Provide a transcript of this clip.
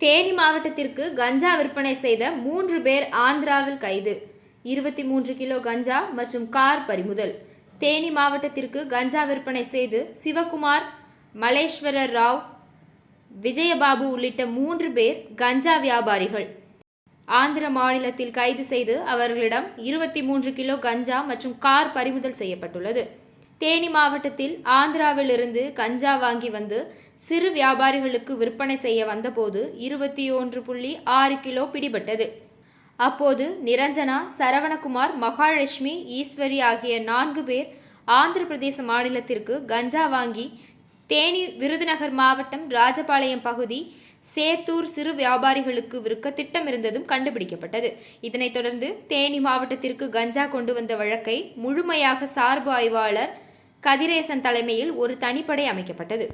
தேனி மாவட்டத்திற்கு கஞ்சா விற்பனை செய்த மூன்று பேர் ஆந்திராவில் கைது. இருபத்தி மூன்று கிலோ கஞ்சா மற்றும் கார் பறிமுதல். தேனி மாவட்டத்திற்கு கஞ்சா விற்பனை செய்து சிவகுமார் மலேஸ்வர ராவ் விஜயபாபு உள்ளிட்ட மூன்று பேர் கஞ்சா வியாபாரிகள். ஆந்திர மாநிலத்தில் கைது செய்து அவர்களிடம் இருபத்தி மூன்று கிலோ கஞ்சா மற்றும் கார் பறிமுதல் செய்யப்பட்டுள்ளது. தேனி மாவட்டத்தில் ஆந்திராவிலிருந்து கஞ்சா வாங்கி வந்து சிறு வியாபாரிகளுக்கு விற்பனை செய்ய வந்தபோது இருபத்தி ஒன்று புள்ளி ஆறு கிலோ பிடிபட்டது. அப்போது நிரஞ்சனா சரவணகுமார் மகாலட்சுமி ஈஸ்வரி ஆகிய நான்கு பேர் ஆந்திர பிரதேச மாநிலத்திற்கு கஞ்சா வாங்கி தேனி விருதுநகர் மாவட்டம் ராஜபாளையம் பகுதி சேத்தூர் சிறு வியாபாரிகளுக்கு விற்க திட்டமிருந்ததும் கண்டுபிடிக்கப்பட்டது. இதனைத் தொடர்ந்து தேனி மாவட்டத்திற்கு கஞ்சா கொண்டு வந்த வழக்கை முழுமையாக சார்பு ஆய்வாளர் கதிரேசன் தலைமையில் ஒரு தனிப்படை அமைக்கப்பட்டது.